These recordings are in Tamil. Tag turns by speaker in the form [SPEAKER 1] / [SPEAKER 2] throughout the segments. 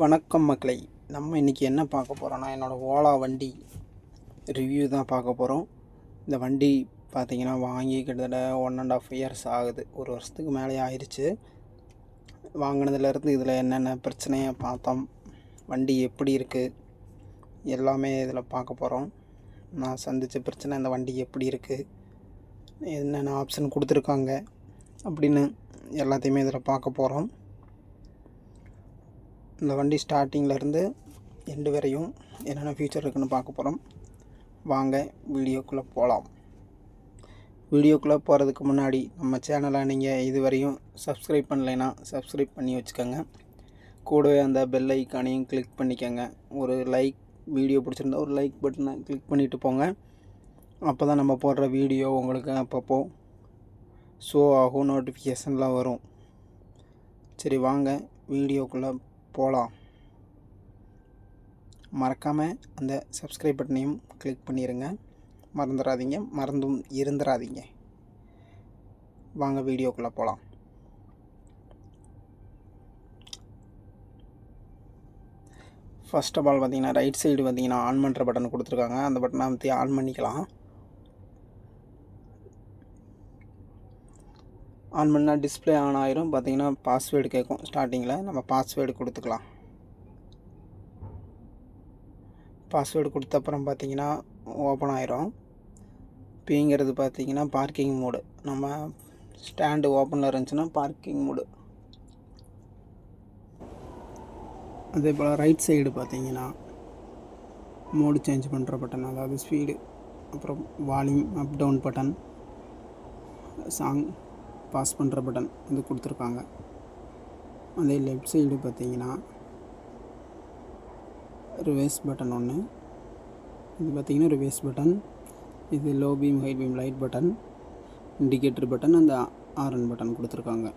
[SPEAKER 1] வணக்கம் மக்களை. நம்ம இன்றைக்கி என்ன பார்க்க போகிறோன்னா என்னோடய ஓலா வண்டி ரிவ்யூ தான் பார்க்க போகிறோம் இந்த வண்டி பார்த்தீங்கன்னா வாங்கி கிட்டத்தட்ட ஒன் அண்ட் ஆஃப் இயர்ஸ் ஆகுது. ஒரு வருஷத்துக்கு மேலே ஆயிடுச்சு வாங்கினதுலேருந்து இதில் என்னென்ன பிரச்சனையை பார்த்தோம் வண்டி எப்படி இருக்குது எல்லாமே இதில் பார்க்க போகிறோம் நான் சந்தித்த பிரச்சனை இந்த வண்டி எப்படி இருக்குது என்னென்ன ஆப்ஷன் கொடுத்துருக்காங்க அப்படின்னு எல்லாத்தையுமே இதில் பார்க்க போகிறோம் இந்த வண்டி ஸ்டார்டிங்லேருந்து எண்டு வரையும் என்னென்ன ஃபியூச்சர் இருக்குன்னு பார்க்க போகிறோம் வாங்க வீடியோக்குள்ளே போகலாம் வீடியோக்குள்ளே போகிறதுக்கு முன்னாடி நம்ம சேனலை நீங்கள் இதுவரையும் சப்ஸ்கிரைப் பண்ணலைன்னா சப்ஸ்கிரைப் பண்ணி வச்சுக்கோங்க. கூடவே அந்த பெல் ஐக்கானையும் கிளிக் பண்ணிக்கோங்க. ஒரு லைக் வீடியோ பிடிச்சிருந்தா ஒரு லைக் பட்டனை கிளிக் பண்ணிவிட்டு போங்க. அப்போ தான் நம்ம போடுற வீடியோ உங்களுக்கு அப்பப்போ ஷோ ஆகும் நோட்டிஃபிகேஷன்லாம் வரும். சரி வாங்க வீடியோக்குள்ளே போகலாம். மறக்காமல் அந்த சப்ஸ்கிரைப் பட்டனையும் கிளிக் பண்ணிடுங்க மறந்துடாதீங்க மறந்தும் இருந்துடாதீங்க வாங்க வீடியோக்குள்ளே போகலாம் ஃபஸ்ட் ஆஃப் ஆல் பார்த்தீங்கன்னா ரைட் சைடு பார்த்தீங்கன்னா ஆன் பண்ணுற பட்டன் கொடுத்துருக்காங்க. அந்த பட்டனை வந்து ஆன் பண்ணிக்கலாம். ஆன் பண்ணால் டிஸ்பிளே ஆன் ஆயிரும். பார்த்தீங்கன்னா பாஸ்வேர்டு கேட்கும் ஸ்டார்டிங்கில் நம்ம பாஸ்வேர்டு கொடுத்துக்கலாம். பாஸ்வேர்டு கொடுத்த அப்புறம் பார்த்தீங்கன்னா ஓப்பன் ஆயிரும். பிங்கிறது பார்த்தீங்கன்னா பார்க்கிங் மோடு நம்ம ஸ்டாண்டு ஓப்பனில் இருந்துச்சுன்னா பார்க்கிங் மோடு அதே போல் ரைட் சைடு பார்த்தீங்கன்னா மோடு சேஞ்ச் பண்ணுற பட்டன் அதாவது ஸ்பீடு அப்புறம் volume up down button song pause பண்ணுற பட்டன் வந்து கொடுத்துருக்காங்க. அதே லெஃப்ட் சைடு பார்த்தீங்கன்னா ரிவேஸ் பட்டன் ஒன்று இது பார்த்தீங்கன்னா ரிவேஸ் பட்டன் இது low beam high beam light button indicator button அந்த ஆர்என் பட்டன் கொடுத்துருக்காங்க.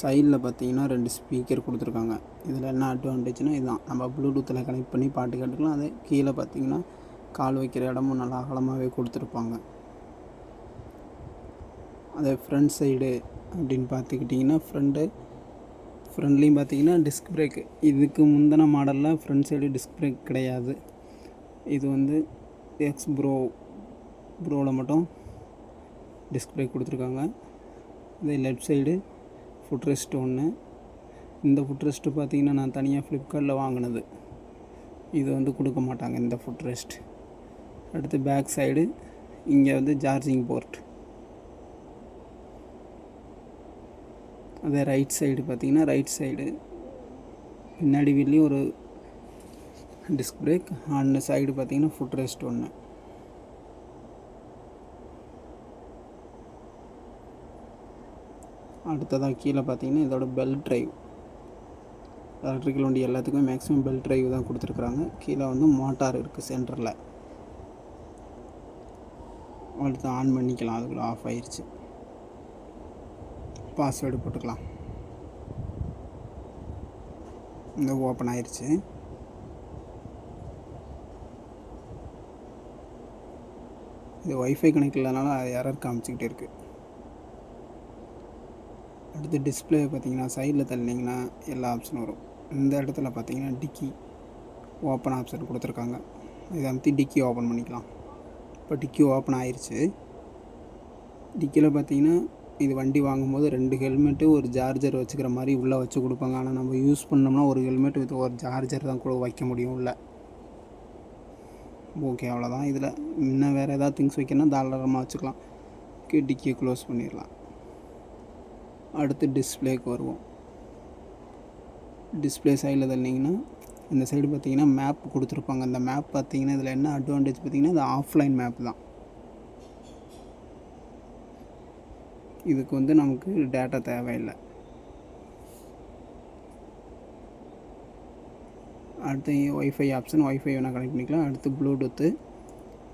[SPEAKER 1] சைடில் பார்த்தீங்கன்னா ரெண்டு ஸ்பீக்கர் கொடுத்துருக்காங்க. இதில் என்ன அட்வான்டேஜ்னால் இதுதான் நம்ம ப்ளூடூத்தில் கனெக்ட் பண்ணி பாட்டு கேட்டுக்கலாம். அதே கீழே பார்த்தீங்கன்னா கால் வைக்கிற இடமும் நல்லா அகலமாகவே கொடுத்துருப்பாங்க. அதே ஃப்ரண்ட் சைடு அப்படின்னு பார்த்துக்கிட்டிங்கன்னா ஃப்ரண்ட்டு ஃப்ரண்ட்லேயும் பார்த்தீங்கன்னா டிஸ்க் பிரேக் இதுக்கு முந்தின மாடலில் ஃப்ரண்ட் சைடு டிஸ்க் பிரேக் கிடையாது. இது வந்து எக்ஸ் ப்ரோ ப்ரோவில் மட்டும் டிஸ்க் பிரேக் கொடுத்துருக்காங்க. இதே லெஃப்ட் சைடு ஃபுட் ரெஸ்ட் ஒன்று இந்த ஃபுட் ரெஸ்ட்டு பார்த்தீங்கன்னா நான் தனியாக ஃப்ளிப்கார்ட்டில் வாங்கினது. இது வந்து கொடுக்க மாட்டாங்க இந்த ஃபுட் ரெஸ்ட் அடுத்து பேக் சைடு இங்கே வந்து சார்ஜிங் போர்ட் அதே ரைட் சைடு பார்த்தீங்கன்னா ரைட் சைடு பின்னாடி வீட்லேயும் ஒரு டிஸ்க் பிரேக் அந்த சைடு பார்த்தீங்கன்னா ஃபுட் ரெஸ்ட் ஒன்று அடுத்ததாக கீழே பார்த்தீங்கன்னா இதோட பெல்ட் ட்ரைவ் எலக்ட்ரிக்கல் வண்டி எல்லாத்துக்குமே மேக்ஸிமம் பெல்ட் ட்ரைவ் தான் கொடுத்துருக்குறாங்க. கீழே வந்து மோட்டார் இருக்குது சென்டரில் அடுத்து ஆன் பண்ணிக்கலாம். அதுக்குள்ளே ஆஃப் ஆயிடுச்சு பாஸ்வேர்டு போட்டுக்கலாம். இந்த ஓப்பன் ஆயிடுச்சு இது ஒய்ஃபை கனெக்ட் இல்லைனால எரர் காமிச்சிக்கிட்டே இருக்குது அடுத்து டிஸ்பிளே பார்த்தீங்கன்னா சைடில் தள்ளிங்கன்னா எல்லா ஆப்ஷனும் வரும். இந்த இடத்துல பார்த்தீங்கன்னா டிக்கி ஓப்பன் ஆப்ஷன் கொடுத்துருக்காங்க. இதை அமைத்து டிக்கி ஓப்பன் பண்ணிக்கலாம். இப்போ டிக்கி ஓப்பன் ஆயிடுச்சு டிக்கியில் பார்த்தீங்கன்னா இது வண்டி வாங்கும்போது ரெண்டு ஹெல்மெட்டு ஒரு சார்ஜர் வச்சுக்கிற மாதிரி உள்ளே வச்சு கொடுப்பாங்க. ஆனால் நம்ம யூஸ் பண்ணோம்னா ஒரு ஹெல்மெட் வித் ஒரு சார்ஜர் தான் கூட வைக்க முடியும் உள்ள. ஓகே அவ்வளோதான் இதில் இன்னும் வேறு ஏதாவது திங்ஸ் வைக்கணும்னா தாராளமாக வச்சுக்கலாம். டிக்கியை க்ளோஸ் பண்ணிடலாம். அடுத்து டிஸ்பிளேக்கு வருவோம். டிஸ்பிளே சைடில் தள்ளிங்கன்னா இந்த சைடு பார்த்தீங்கன்னா மேப் கொடுத்துருப்பாங்க. அந்த மேப் பார்த்தீங்கன்னா இதில் என்ன அட்வான்டேஜ் பார்த்தீங்கன்னா இது ஆஃப்லைன் மேப் தான். இதுக்கு வந்து நமக்கு டேட்டா தேவையில்லை. அடுத்து ஒய்ஃபை ஆப்ஷன் ஒய்ஃபை வேணால் கனெக்ட் பண்ணிக்கலாம். அடுத்து ப்ளூடூத்து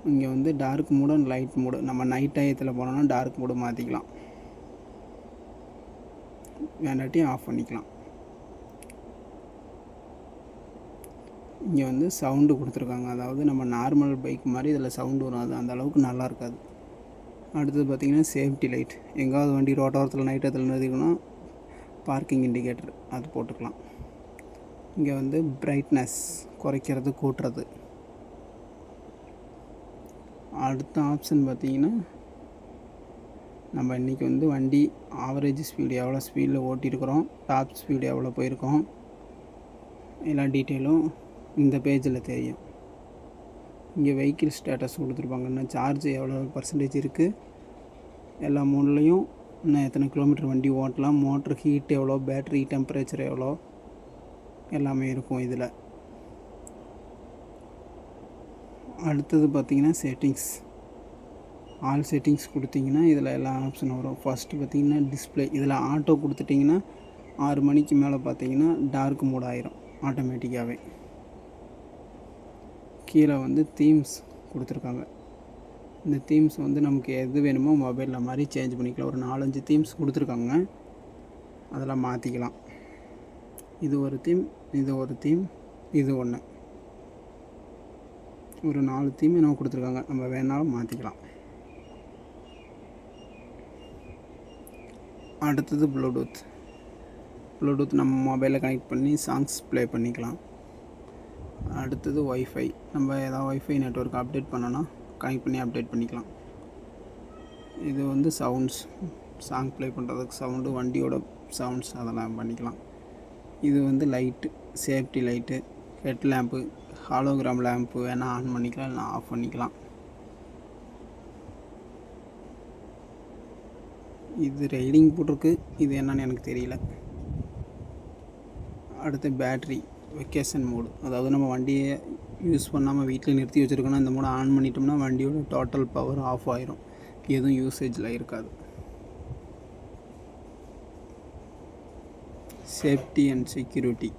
[SPEAKER 1] இங்கே வந்து டார்க் மூடு லைட் மூடு நம்ம நைட் டயத்தில் போனோம்னா டார்க் மூடு மாற்றிக்கலாம் வேண்டாட்டி ஆஃப் பண்ணிக்கலாம். இங்கே வந்து சவுண்டு கொடுத்துருக்காங்க. அதாவது நம்ம நார்மல் பைக் மாதிரி இதில் சவுண்டு வரும். அது அந்த அளவுக்கு நல்லா இருக்காது. அடுத்தது பார்த்திங்கன்னா சேஃப்டி லைட் எங்காவது வண்டி ரோட்டோரத்தில் நைட் நிறுத்திக்கணும்னா பார்க்கிங் இண்டிகேட்டர் அது போட்டுக்கலாம். இங்கே வந்து பிரைட்னஸ் குறைக்கிறது கூட்டுறது. அடுத்த ஆப்ஷன் பார்த்திங்கன்னா நம்ம இன்றைக்கி வந்து வண்டி ஆவரேஜ் ஸ்பீடு எவ்வளோ ஸ்பீடில் ஓட்டியிருக்கிறோம் டாப் ஸ்பீடு எவ்வளோ போயிருக்கோம் எல்லா டீட்டெயிலும் இந்த பேஜில் தெரியும். இங்கே வெஹிக்கிள் ஸ்டேட்டஸ் கொடுத்துருப்பாங்க இன்னும் சார்ஜ் எவ்வளோ பர்சன்டேஜ் இருக்குது எல்லா மூணுலேயும் இன்னும் எத்தனை கிலோமீட்டர் வண்டி ஓட்டலாம் மோட்ரு ஹீட் எவ்வளோ பேட்ரி டெம்பரேச்சர் எவ்வளோ எல்லாமே இருக்கும் இதில். அடுத்தது பார்த்திங்கன்னா செட்டிங்ஸ் ஆல் செட்டிங்ஸ் கொடுத்தீங்கன்னா இதில் எல்லா ஆப்ஷனும் வரும். ஃபஸ்ட்டு பார்த்திங்கன்னா டிஸ்பிளே இதில் ஆட்டோ கொடுத்துட்டிங்கன்னா ஆறு மணிக்கு மேலே பார்த்தீங்கன்னா டார்க் மோட் ஆயிரும் ஆட்டோமேட்டிக்காகவே கீழே வந்து தீம்ஸ் கொடுத்துருக்காங்க. இந்த தீம்ஸ் வந்து நமக்கு எது வேணுமோ மொபைலில் மாதிரி சேஞ்ச் பண்ணிக்கலாம். ஒரு நாலஞ்சு தீம்ஸ் கொடுத்துருக்காங்க. அதெல்லாம் மாற்றிக்கலாம் இது ஒரு தீம் இது ஒரு தீம் இது ஒன்று ஒரு நாலு தீம் நம்ம கொடுத்துருக்காங்க. நம்ம வேணாலும் மாற்றிக்கலாம் அடுத்தது ப்ளூடூத் ப்ளூடூத் நம்ம மொபைலில் கனெக்ட் பண்ணி சாங்ஸ் ப்ளே பண்ணிக்கலாம். அடுத்தது ஒய்ஃபை நம்ம ஏதாவது ஒய்ஃபை நெட்ஒர்க் அப்டேட் பண்ணோன்னா கனெக்ட் பண்ணி அப்டேட் பண்ணிக்கலாம். இது வந்து சவுண்ட்ஸ் சாங் ப்ளே பண்ணுறதுக்கு சவுண்டு வண்டியோட சவுண்ட்ஸ் அதெல்லாம் பண்ணிக்கலாம். இது வந்து light safety light head lamp hologram lamp வேணால் ஆன் பண்ணிக்கலாம் இல்லைனா ஆஃப் பண்ணிக்கலாம். இது ரைடிங் போட்டிருக்கு. இது என்னன்னு எனக்கு தெரியல. அடுத்து பேட்ரி வெக்கேஷன் மோடு. அதாவது நம்ம வண்டியை யூஸ் பண்ணாமல் வீட்டில் நிறுத்தி வச்சுருக்கோன்னா இந்த மோடை ஆன் பண்ணிட்டோம்னா வண்டியோட டோட்டல் பவர் ஆஃப் ஆயிரும். எதுவும் யூசேஜில் இருக்காது. சேஃப்டி அண்ட் செக்யூரிட்டி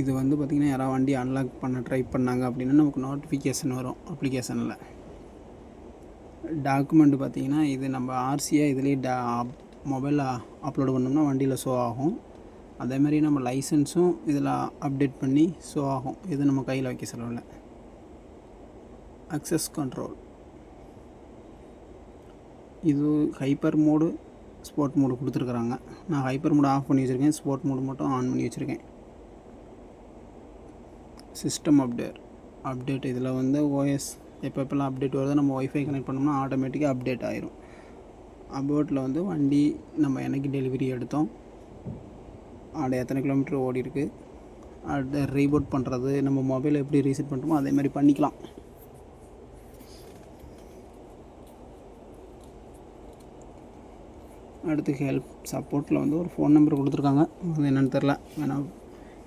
[SPEAKER 1] இது வந்து பார்த்திங்கன்னா யாராவது வண்டி அன்லாக் பண்ண ட்ரை பண்ணாங்க அப்படின்னா நமக்கு நோட்டிஃபிகேஷன் வரும் அப்ளிகேஷனில் டாக்குமெண்ட் பார்த்திங்கன்னா இது நம்ம ஆர்சியாக இதுலேயே டா மொபைலில் அப்லோடு பண்ணோம்னா வண்டியில் ஷோ ஆகும். அதேமாதிரி நம்ம லைசன்ஸும் இதில் அப்டேட் பண்ணி ஷோ ஆகும். இது நம்ம கையில் வைக்க செலவில் அக்சஸ் கண்ட்ரோல் இது ஹைப்பர் மோடு ஸ்போர்ட் மோடு கொடுத்துருக்குறாங்க. நான் ஹைப்பர் மோடு ஆஃப் பண்ணி வச்சுருக்கேன். ஸ்போர்ட் மோடு மட்டும் ஆன் பண்ணி வச்சுருக்கேன். சிஸ்டம் அப்டேட் அப்டேட் இதில் வந்து ஓஎஸ் எப்போ எப்போல்லாம் அப்டேட் வருதோ நம்ம ஒய்ஃபை கனெக்ட் பண்ணோம்னா ஆட்டோமேட்டிக்காக அப்டேட் ஆயிரும். அபோட்டில் வந்து வண்டி நம்ம எனக்கு டெலிவரி எடுத்தோம் அட எத்தனை கிலோமீட்டர் ஓடி இருக்கு அடுத்து ரீபோட் பண்ணுறது நம்ம மொபைலை எப்படி ரீசெட் பண்ணுறோமோ அதே மாதிரி பண்ணிக்கலாம். அடுத்து ஹெல்ப் சப்போர்ட்டில் வந்து ஒரு ஃபோன் நம்பர் கொடுத்துருக்காங்க. அது என்னென்னு தெரில வேணால்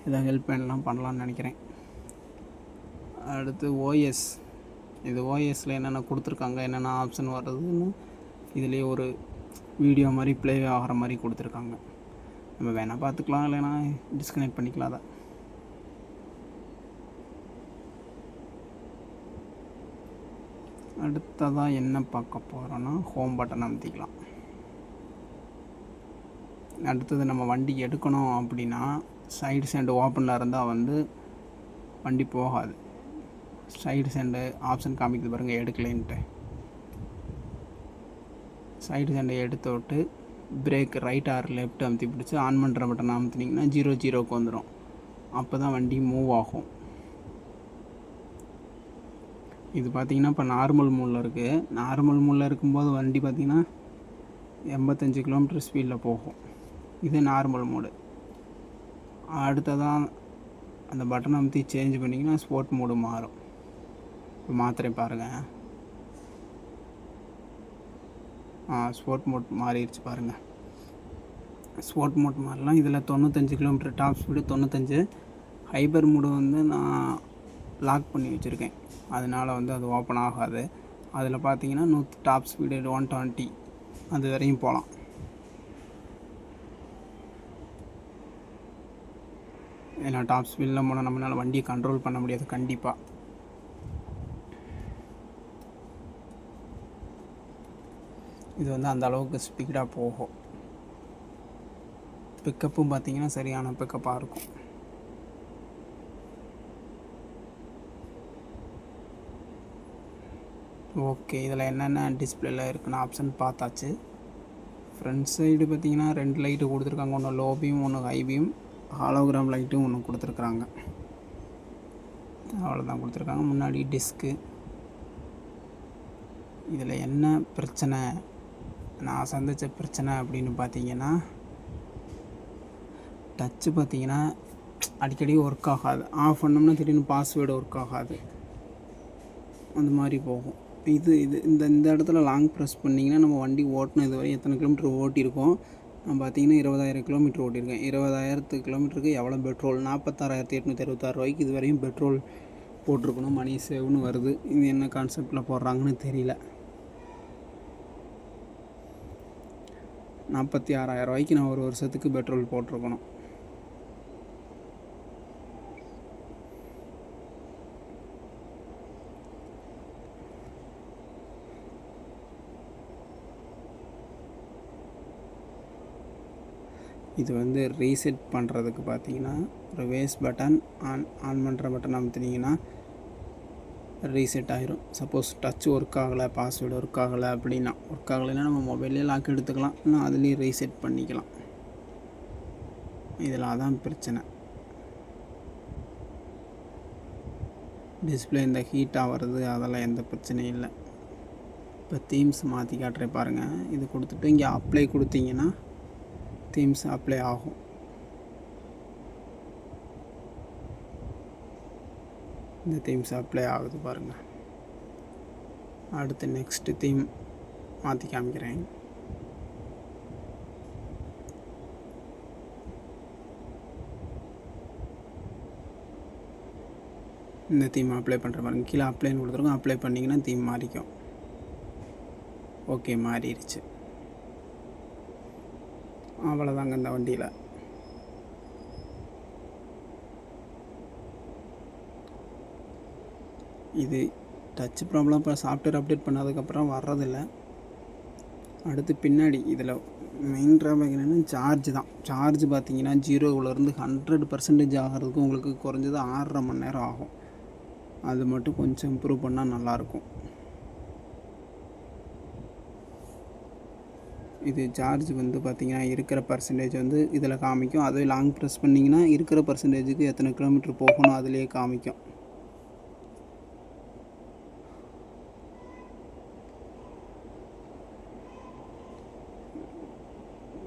[SPEAKER 1] எதாவது ஹெல்ப் வேணலாம் பண்ணலான்னு நினைக்கிறேன். அடுத்து ஓஎஸ் இது ஓஎஸில் என்னென்ன கொடுத்துருக்காங்க என்னென்ன ஆப்ஷன் வர்றதுன்னு இதுலேயே ஒரு வீடியோ மாதிரி ப்ளே ஆகிற மாதிரி கொடுத்துருக்காங்க. நம்ம வேணால் பார்த்துக்கலாம் இல்லைனா டிஸ்கனெக்ட் பண்ணிக்கலாம் அதை அடுத்ததாக என்ன பார்க்க போகிறோன்னா ஹோம் பட்டன் அமுத்திக்கலாம். அடுத்தது நம்ம வண்டி எடுக்கணும் அப்படின்னா சைடு சைடு ஓப்பனில் இருந்தால் வந்து வண்டி போகாது. சைடு சண்டை ஆப்ஷன் காமிக்குது பாருங்கள் எடுக்கலைன்ட்டு. சைடு சண்டை எடுத்து விட்டு பிரேக் ரைட் ஆர் லெஃப்ட் அமுத்தி பிடிச்சி ஆன் பண்ணுற பட்டன் அமுத்தினீங்கன்னா ஜீரோ ஜீரோக்கு வந்துடும் அப்போ தான் வண்டி மூவ் ஆகும். இது பார்த்திங்கன்னா இப்போ நார்மல் மூலில் இருக்குது நார்மல் மூலில் இருக்கும்போது வண்டி பார்த்திங்கன்னா எண்பத்தஞ்சு கிலோமீட்டர் ஸ்பீடில் போகும். இது நார்மல் மோடு அடுத்ததான் அந்த பட்டன் அமுத்தி சேஞ்ச் பண்ணிங்கன்னா ஸ்போர்ட் மோடு மாறும். இப்போ மாத்திரை பாருங்கள் ஸ்போர்ட் மோட் மாறிடுச்சு பாருங்கள் ஸ்போர்ட் மோட் மாறலாம். இதில் தொண்ணூத்தஞ்சு கிலோமீட்டர் டாப் ஸ்பீடு தொண்ணூத்தஞ்சு. ஹைபர் மூடு வந்து நான் லாக் பண்ணி வச்சுருக்கேன். அதனால் வந்து அது ஓப்பன் ஆகாது. அதில் பார்த்தீங்கன்னா நூற்றி டாப் ஸ்பீடு ஒன் டுவெண்ட்டி அது வரையும் போகலாம் ஏன்னா டாப் ஸ்பீடில் போனால் நம்மளால் வண்டியை கண்ட்ரோல் பண்ண முடியாது. கண்டிப்பாக இது வந்து அந்த அளவுக்கு ஸ்பீடாக போகும். பிக்கப்பும் பார்த்தீங்கன்னா சரியான பிக்கப்பாக இருக்கும். ஓகே இதில் என்னென்ன டிஸ்பிளேல இருக்குன்னு ஆப்ஷன் பார்த்தாச்சு. ஃப்ரண்ட் சைடு பார்த்தீங்கன்னா ரெண்டு லைட்டு கொடுத்துருக்காங்க. ஒன்று லோ பீம் ஒன்று ஹை பீம் ஹாலோகிராம் லைட்டும் ஒன்று கொடுத்துருக்குறாங்க அவ்வளோதான் கொடுத்துருக்காங்க. முன்னாடி டிஸ்க்கு இதில் என்ன பிரச்சனை? நான் சந்தித்த பிரச்சனை அப்படின்னு பார்த்தீங்கன்னா டச்சு பார்த்தீங்கன்னா அடிக்கடி ஒர்க் ஆகாது. ஆஃப் பண்ணோம்னா திடீர்னு பாஸ்வேர்டு ஒர்க் ஆகாது. அந்த மாதிரி போகும். இது இது இந்த இந்த இடத்துல லாங் ப்ரெஸ் பண்ணிங்கன்னா நம்ம வண்டி ஓட்டின இது வரை எத்தனை கிலோமீட்டர் ஓட்டியிருக்கோம்? நான் பார்த்தீங்கன்னா இருபதாயிரம் கிலோமீட்டர் ஓட்டியிருக்கேன். இருபதாயிரத்து கிலோமீட்டருக்கு எவ்வளோ பெட்ரோல் நாற்பத்தாறாயிரத்தி எட்நூற்றி அறுபத்தாறு ரூபாய்க்கு இது வரையும் பெட்ரோல் போட்டிருக்கணும். மணி சேவ்னு வருது. இது என்ன கான்செப்டில் போடுறாங்கன்னு தெரியல. நாற்பத்தி ஆறாயிரம் ரூபாய்க்கு நான் ஒரு வருஷத்துக்கு பெட்ரோல் போட்டிருக்கணும். இது வந்து ரீசெட் பண்ணுறதுக்கு பார்த்தீங்கன்னா ரிவேஸ் பட்டன் ஆன் ஆன் பண்ணுற பட்டன் அமுத்துனீங்கன்னா ரீசெட் ஆகிரும் சப்போஸ் டச் ஒர்க் ஆகலை பாஸ்வேர்டு ஒர்க் ஆகலை அப்படின்னா ஒர்க் ஆகலைன்னா நம்ம மொபைல்லே லாக் எடுத்துக்கலாம். இல்லை அதுலேயும் ரீசெட் பண்ணிக்கலாம். இதில் அதான் பிரச்சனை. டிஸ்பிளே இந்த ஹீட் ஆகிறது அதெல்லாம் எந்த பிரச்சனையும் இல்லை. இப்போ தீம்ஸ் மாற்றி காட்டுறேன் பாருங்கள் இது கொடுத்துட்டு இங்கே அப்ளை கொடுத்தீங்கன்னா தீம்ஸ் அப்ளை ஆகும். இந்த தீம்ஸ் அப்ளை ஆகுது பாருங்கள் அடுத்து நெக்ஸ்ட்டு தீம் மாற்றி காமிக்கிறேன். இந்த தீம் அப்ளை பண்ணுற பாருங்க. கீழே அப்ளைன்னு கொடுத்துருக்கோம். அப்ளை பண்ணிங்கன்னா தீம் மாறிக்கும். ஓகே மாறிடுச்சு. அவ்வளோதாங்க இந்த வண்டியில். இது டச் ப்ராப்ளம் இப்போ சாஃப்ட்வேர் அப்டேட் பண்ணதுக்கப்புறம் வர்றதில்ல. அடுத்து பின்னாடி இதில் மெயின் ட்ராபேக் என்னென்னா சார்ஜ் தான். சார்ஜ் பார்த்தீங்கன்னா ஜீரோவிலேருந்து ஹண்ட்ரட் பர்சன்டேஜ் ஆகிறதுக்கு உங்களுக்கு குறைஞ்சது ஆறரை மணி நேரம் ஆகும். அது மட்டும் கொஞ்சம் இம்ப்ரூவ் பண்ணால் நல்லாயிருக்கும் இது சார்ஜ் வந்து பார்த்திங்கன்னா இருக்கிற பர்சன்டேஜ் வந்து இதில் காமிக்கும். அதுவே லாங் ப்ரெஸ் பண்ணிங்கன்னா இருக்கிற பர்சன்டேஜுக்கு எத்தனை கிலோமீட்டர் போகணும் அதிலே காமிக்கும்.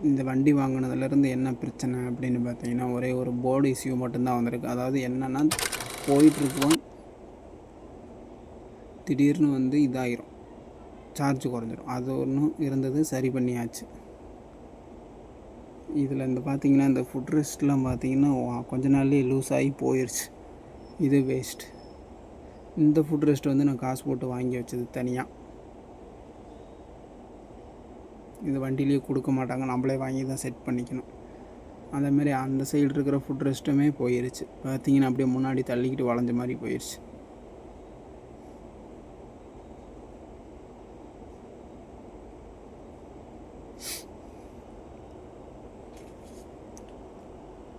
[SPEAKER 1] இந்த வண்டி வாங்கினதுலேருந்து என்ன பிரச்சனை அப்படின்னு பார்த்தீங்கன்னா ஒரே ஒரு போர்டு இஷ்யூ மட்டும்தான் வந்திருக்கு. அதாவது என்னென்னா போயிட்டுருக்கோம் திடீர்னு வந்து இதாயிரும். சார்ஜ் குறைஞ்சிரும். அது ஒன்றும் இருந்தது சரி பண்ணியாச்சு. இதில் இந்த பார்த்தீங்கன்னா இந்த ஃபுட் ரெஸ்ட்லாம் பார்த்தீங்கன்னா கொஞ்ச நாள்லேயே லூஸ் ஆகி போயிடுச்சு இது வேஸ்ட் இந்த ஃபுட் ரெஸ்ட் வந்து நான் காசு போட்டு வாங்கி வச்சது தனியாக இது வண்டியிலேயே கொடுக்க மாட்டாங்க. நம்மளே வாங்கி தான் செட் பண்ணிக்கணும். அதேமாரி அந்த சைடு இருக்கிற ஃபுட் ரெஸ்ட்டுமே போயிருச்சு. பார்த்தீங்கன்னா அப்படியே முன்னாடி தள்ளிக்கிட்டு வளைஞ்ச மாதிரி போயிடுச்சு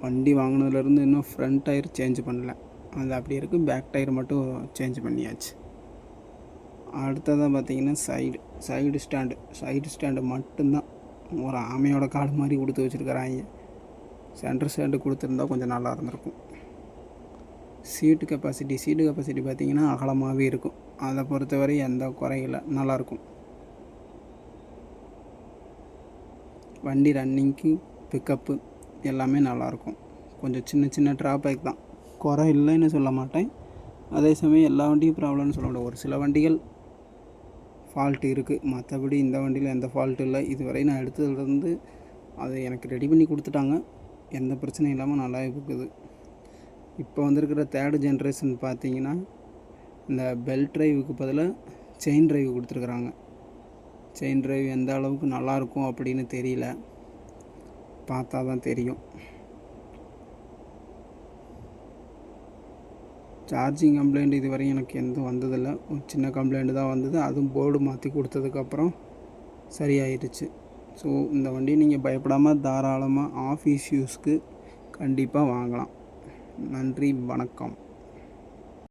[SPEAKER 1] வண்டி வாங்கினதுலேருந்து இன்னும் ஃப்ரண்ட் டயர் சேஞ்ச் பண்ணல. அது அப்படி இருக்குது பேக் டயர் மட்டும் சேஞ்ச் பண்ணியாச்சு. அடுத்ததாக பார்த்தீங்கன்னா side side stand side stand மட்டும்தான். ஒரு ஆமையோட காடு மாதிரி கொடுத்து வச்சுருக்கிறாங்க. சென்டர் ஸ்டாண்டு கொடுத்துருந்தா கொஞ்சம் நல்லா இருந்திருக்கும். சீட்டு கெப்பாசிட்டி சீட்டு கெப்பாசிட்டி பார்த்திங்கன்னா அகலமாகவே இருக்கும். அதை பொறுத்தவரை எந்த குறையில நல்லாயிருக்கும். வண்டி ரன்னிங்க்கு பிக்கப்பு எல்லாமே நல்லாயிருக்கும். கொஞ்சம் சின்ன சின்ன ட்ராபேக் தான். குறை இல்லைன்னு சொல்ல மாட்டேன். அதே சமயம் எல்லா வண்டியும் ப்ராப்ளம்னு சொல்ல முடியாது ஒரு சில வண்டிகள் ஃபால்ட் இருக்குது மற்றபடி இந்த வண்டியில் எந்த ஃபால்ட்டும் இல்லை. இதுவரை நான் எடுத்ததுலேருந்து அதை எனக்கு ரெடி பண்ணி கொடுத்துட்டாங்க. எந்த பிரச்சனையும் இல்லாமல் நல்லா இருக்குது. இப்போ வந்திருக்கிற தேர்டு ஜென்ரேஷன் பார்த்தீங்கன்னா இந்த பெல்ட் ட்ரைவுக்கு பதிலாக செயின் ட்ரைவ் கொடுத்துருக்குறாங்க. செயின் ட்ரைவ் எந்த அளவுக்கு நல்லாயிருக்கும் அப்படின்னு தெரியல. பார்த்தா தான் தெரியும். சார்ஜிங் கம்ப்ளைண்ட் இது வரையும் எனக்கு எந்த வந்ததில்லை. ஒரு சின்ன கம்ப்ளைண்ட்டு தான் வந்தது. அதுவும் போர்டு மாற்றி கொடுத்ததுக்கப்புறம் சரியாயிடுச்சு. ஸோ இந்த வண்டியை நீங்கள் பயப்படாமல் தாராளமாக ஆஃபீஸ் யூஸ்க்கு கண்டிப்பாக வாங்கலாம். நன்றி வணக்கம்.